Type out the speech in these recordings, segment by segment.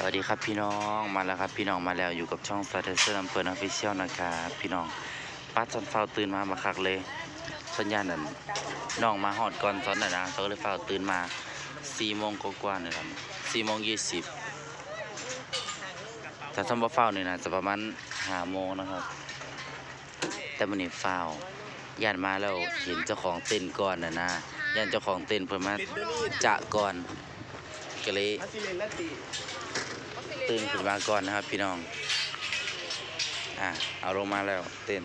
สวัสดีครับพี่น้องมาแล้วครับพี่น้องมาแล้วอยู่กับช่องสตาร์เทอร์ลำเพลินออฟฟิเชียลนะครับพี่น้องป้าจนเฝ้าตื่นมามาคักเลยสัญญาณนั้นน้องมาหอดก่อนตอนนั้นนะเขาก็เลยเฝ้าตื่นมาสี่โมงกว่าๆเนี่ยครับสี่โมงยี่สิบแต่ทำว่าเฝ้าเนี่ยนะจะประมาณห้าโมงนะครับ แต่มันนี่เฝ้าย่านมาแล้วเห็นเจ้าของเต้นก่อนนะนะย่านเจ้าของเต้นเพิ่นมาจะก่อนก็เลย ตื่นขึ้นมาก่อนนะครับ พี่น้อง อะเอาลงมาแล้วเต้น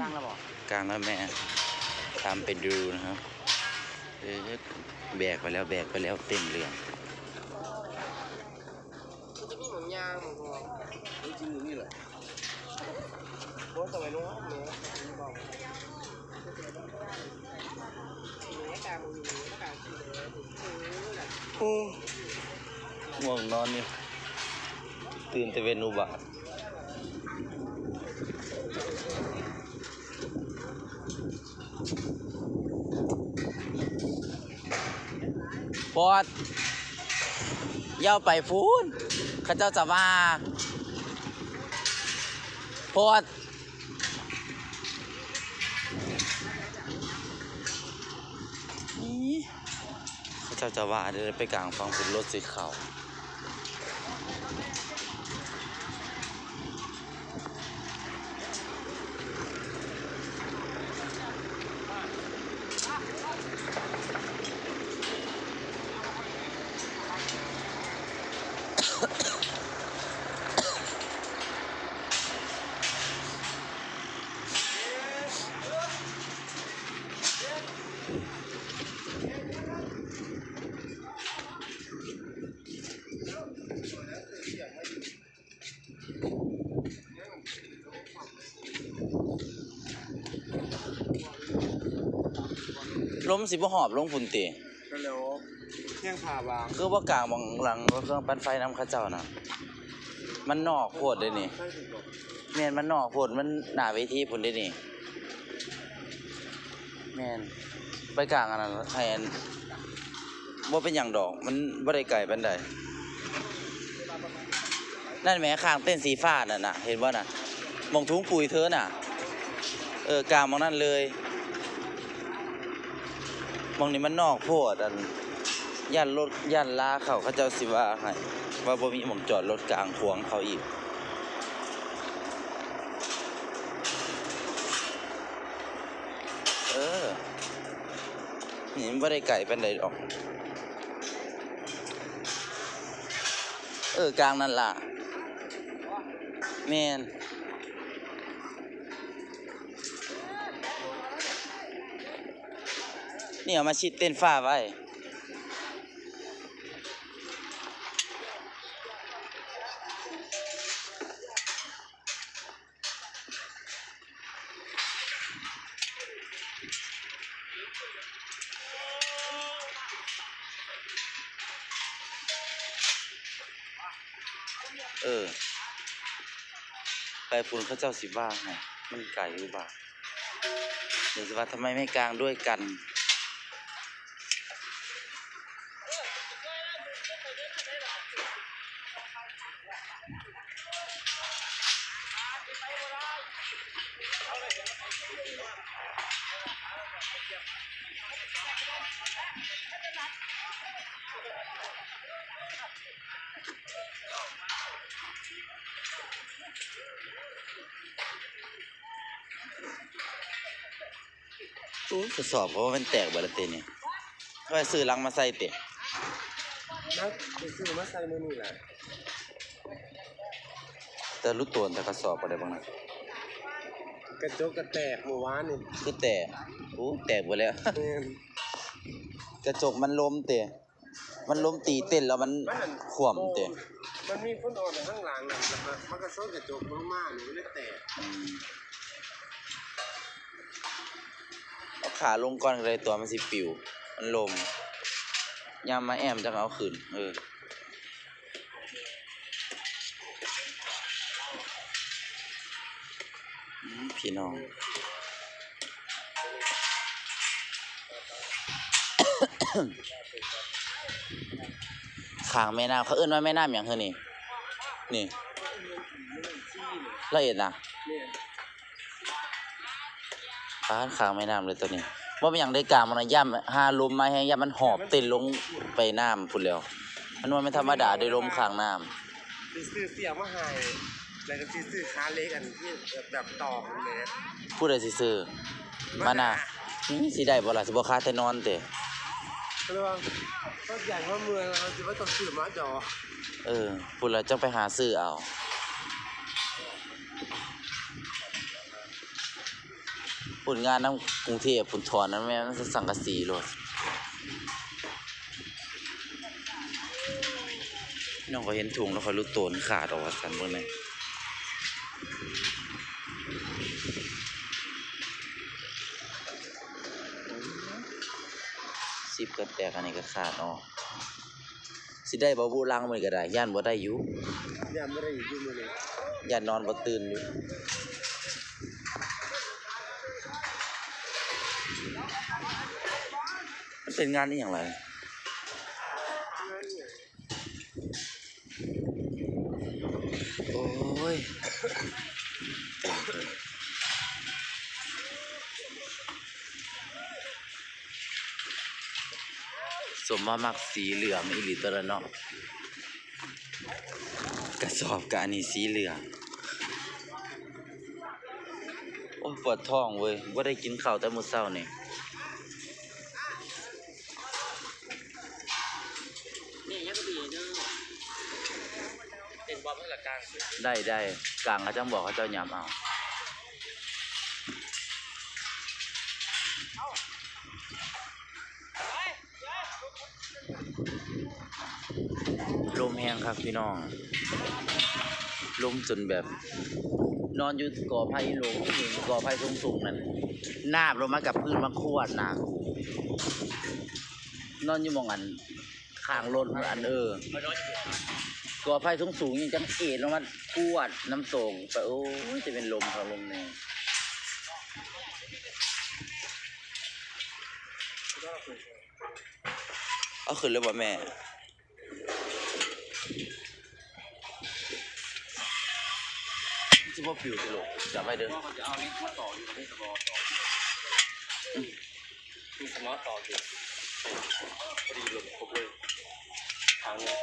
ตั้งระบอกกลางแล้วแม่ตามไปดูนะครับเออแบกไปแล้วแบกไปแล้วเต้นเรื่อง มันจะมีหมุนยางหมุนหัวจริงๆนี่แหละโอ้สมัยนู้นเนื้อบอกเนื้อกาบุญเนื้อกาสีเหลืองโอ้ ง่วงนอนนี่ ตื่นแต่เวนอุบาทปอดเย่าไปพูนข้าเจ้าจะมาปอดนี่ข้าเจ้าจะว่าเดินไปกลางฟังเป็นรถสีขาว ล้มสิบ่หอบลงพุ่นติก็แล้วเที่ยงผ่าบางคือว่ากลางบางหลังเครื่องปั่นไฟนำเข้าเจ้าน่ะ มันนอกโพดเลยนี่ใช่ถูกบอกแม่นมันนอกโพดมันหน้าเวทีพุ่นได้นี่แม่นไปกลางอันนั้นให้อันบ่เป็นหยังดอก มันบ่ได้ไกลปานใดนั่นแหมข้างเต้นสีฟ้านั่นน่ะเห็นบ่น่ะหมองถุงปุ๋ยเธอน่ะ เออกลางหมองนั่นเลยห มองนี้มันนอกโพดอันย่านรถย่านลาเขาเขาเจ้าสิว่าให้ว่าบ่มีหม่องจอดรถกลางขวางเขาอีกเออนี่มันบ่ได้ไก่เป็นใดดอก เออกลางนั่นล่ะแม่น นี่เอามาชิดเต้นฟ้าไว้ เออ ไปพูนเขาเจ้าสิบ้าไงมันไก่หรือเปล่าเดี๋ยวสิว่าทำไมไม่กลางด้วยกัน อู้ทดสอบเพราะว่ามันแตกบาลเตนี่ก็ไปซื้อลังมาใส่เตะนักไปซื้อมาใส่มือนี่แหละแต่รู้ตัวแต่กระสอบอะไรบ้างนะ กระจกกระแตกเมื่อวานนี่คือแตกอู้แตกไปแล้ว แม่นกระจกมันล้มเตะมันล้มตีเต้นแล้วมันมันนั่นขวมเตะมันมีคนออกในข้างหลังน่ะแล้วก็มันก็ซ้อนกระจกมากๆนี่มันเลยแตกอืมเอาขาลงก่อนเลยตัวมันสิปิว มันลมยามมาแอมจะเอาขึ้น เออ อืม พี่น้อง ขางแม่น้ำเขาเอิ้นว่าแม่น้ำหยังเฮ้อนี่ นี่ละเอียดนะเนี่ยฟ้าข้างแม่น้ำเลยตัวนี้ว่าเป็นอย่างได้กามันย่ำหาลมมาแห้งย่ำมันหอบติดลงไปน้ำพุ่นแล้วมันว่าไม่ธรรมดาได้ลมขางน้ซื้อซื้อเสียมาให้ แล้วก็ซื้อซื้อค้าเล็กอันที่แบบต่อกันเลยำพูดอะไรสิซื้อมาน่ะนี่สิได้บ่ล่ะสิบ่คาแต่นอนเตะก็เลยว่าก็ใหญ่ว่าเมืองเราจะว่าต้องซื้อมาจอเออพูดแล้วจังไปหาซื้อเอา ผลงานน้ำกรุงเทพผลถอนนั้นแม่มันสังกะสีโลดพี่น้องก็เห็นถุงแล้วเขารู้ตัวมันขาดออกว่าสันเบิ่งเลย สิบก็แตกอันนี้ก็ขาดออกสิได้บ่บุลังมันก็ได้ย่านบ่ได้อยู่เนี่ยไม่ได้อยู่ที่มือเลยย่านนอนบ่ตื่นอยู่มันเป็นงานนี่อย่างไร โอ้ย สมมามักสีเหลืองอีหลีตัวละเนาะกระสอบกะอันนี้สีเหลือง โอ้ยปวดท้องเว้ยว่าได้กินข้าวแต่มื้อเช้านี่นี่ยังดีเนาะเป็นบอลเมื่อหลักการได้ได้กลางเขาจังบอกเขาเจ้ายำเอา ลมแห้งครับพี่น้อง ลมจนแบบ นอนอยู่กอไผ่ลงกอไผ่สูงๆนั่นนาบลงมากับพื้นมาขวดหนักนอนอยู่มองอันข้างรถอันเออกอไผ่สูงๆยังจังเอ็ดลงมาขวดน้ำตกไปโอ้ยจะเป็นลมครับลมแน่ เอาขึ้นเลยบ่แม่ ที่ว่าปิวตลกจับไปเด้อก็จะเอาลิ้นมาต่ออยู่ที่สมอต่อมีสมอต่ออยู่พอดีลงครบเลยทางนี้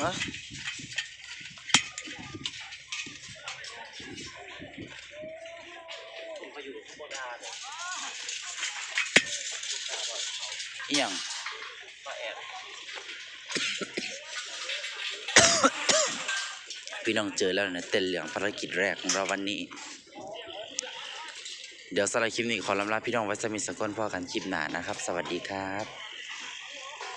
ฮะ พี่น้องเจอแล้วนะเต้นเหลืองภารกิจแรกของเราวันนี้ เดี๋ยวสำหรับคลิปนี้ขอลำลาพี่น้องไว้สมิทสกลพอกันคลิปหนานะครับ สวัสดีครับ